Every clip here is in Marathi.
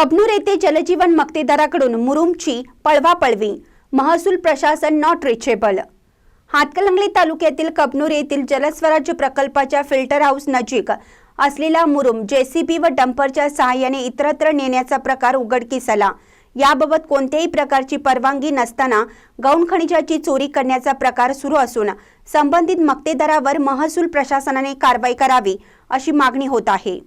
कबनूर येथे जलजीवन मक्तेदाराकडून मुरुमची पळवापळवी महसूल प्रशासन नॉट रिचेबल हातकलंगली तालुक्यातील कबनूर येथील जलस्वराज्य प्रकल्पाच्या फिल्टर हाऊस नजीक असलेला मुरुम जेसीबी व डंपरच्या सहाय्याने इतरत्र नेण्याचा प्रकार उघडकीस आला याबाबत कोणत्याही प्रकारची परवानगी नसताना गौण खनिजाची चोरी करण्याचा प्रकार सुरू असून संबंधित मक्तेदारावर महसूल प्रशासनाने कारवाई करावी अशी मागणी होत आहे.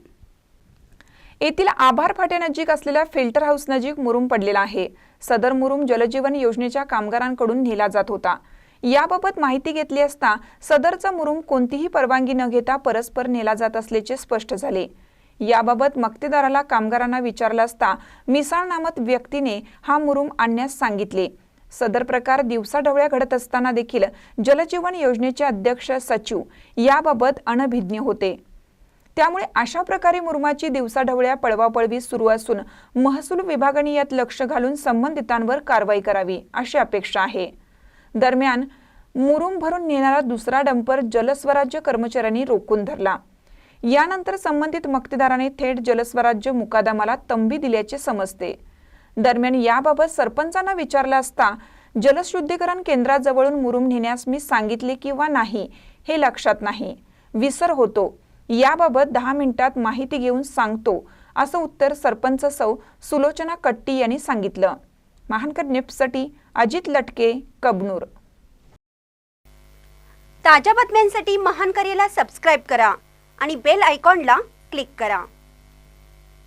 येथील आभार फाट्यानजीक असलेल्या फिल्टर हाऊस नजीक मुरुम पडलेला आहे. सदर मुरुम जलजीवन योजनेच्या कामगारांकडून नेला जात होता. याबाबत माहिती घेतली असता सदरचा मुरुम कोणतीही परवानगी न घेता परस्पर नेला जात असल्याचे स्पष्ट झाले. याबाबत मक्तेदाराला कामगारांना विचारलं असता मिसाळ नामक व्यक्तीने हा मुरुम आणण्यास सांगितले. सदर प्रकार दिवसाढवळ्या घडत असताना देखील जलजीवन योजनेचे अध्यक्ष सचिव याबाबत अनभिज्ञ होते. त्यामुळे अशा प्रकारे मुरुमाची दिवसाढवळ्या पळवापळवी सुरू असून महसूल विभागाने यात लक्ष घालून संबंधितांवर कारवाई करावी अशी अपेक्षा आहे. दरम्यान मुरुम भरून नेणारा दुसरा डंपर जलस्वराज्य कर्मचाऱ्यांनी रोखून धरला. यानंतर संबंधित मक्तेदाराने थेट जलस्वराज्य मुकादमाला तंबी दिल्याचे समजते. दरम्यान याबाबत सरपंचांना विचारलं असता जलशुद्धीकरण केंद्राजवळून मुरुम नेण्यास मी सांगितले किंवा नाही हे लक्षात नाही. विसर होतो. याबाबत दहा मिनिटात माहिती घेऊन सांगतो असं उत्तर सरपंच सौ. सुलोचना कट्टी यांनी सांगितलं. महानकर निप्ससाठी अजित लटके कबनूर. ताज्या बातम्यांसाठी महानकरेला सबस्क्राईब करा आणि बेल आयकॉनला क्लिक करा.